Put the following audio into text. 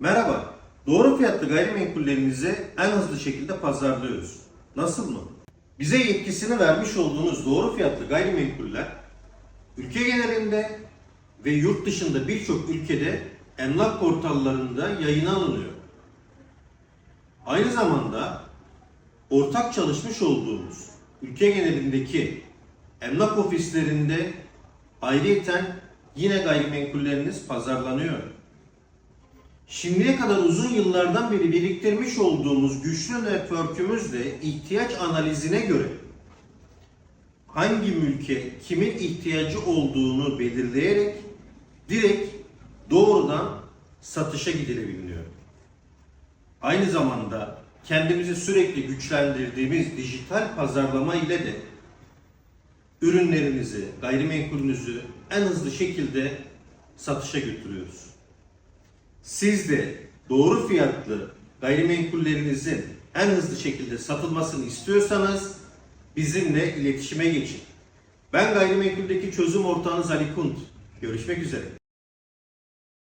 Merhaba. Doğru fiyatlı gayrimenkullerinizi en hızlı şekilde pazarlıyoruz. Nasıl mı? Bize yetkisini vermiş olduğunuz doğru fiyatlı gayrimenkuller ülke genelinde ve yurt dışında birçok ülkede emlak portallarında yayına alınıyor. Aynı zamanda ortak çalışmış olduğumuz ülke genelindeki emlak ofislerinde ayrıyeten yine gayrimenkulleriniz pazarlanıyor. Şimdiye kadar uzun yıllardan beri biriktirmiş olduğumuz güçlü network'ümüzle ihtiyaç analizine göre hangi mülke kimin ihtiyacı olduğunu belirleyerek direkt doğrudan satışa gidilebiliyor. Aynı zamanda kendimizi sürekli güçlendirdiğimiz dijital pazarlama ile de ürünlerinizi, gayrimenkulünüzü en hızlı şekilde satışa götürüyoruz. Siz de doğru fiyatlı gayrimenkullerinizin en hızlı şekilde satılmasını istiyorsanız bizimle iletişime geçin. Ben gayrimenkuldeki çözüm ortağınız Ali Kunt. Görüşmek üzere.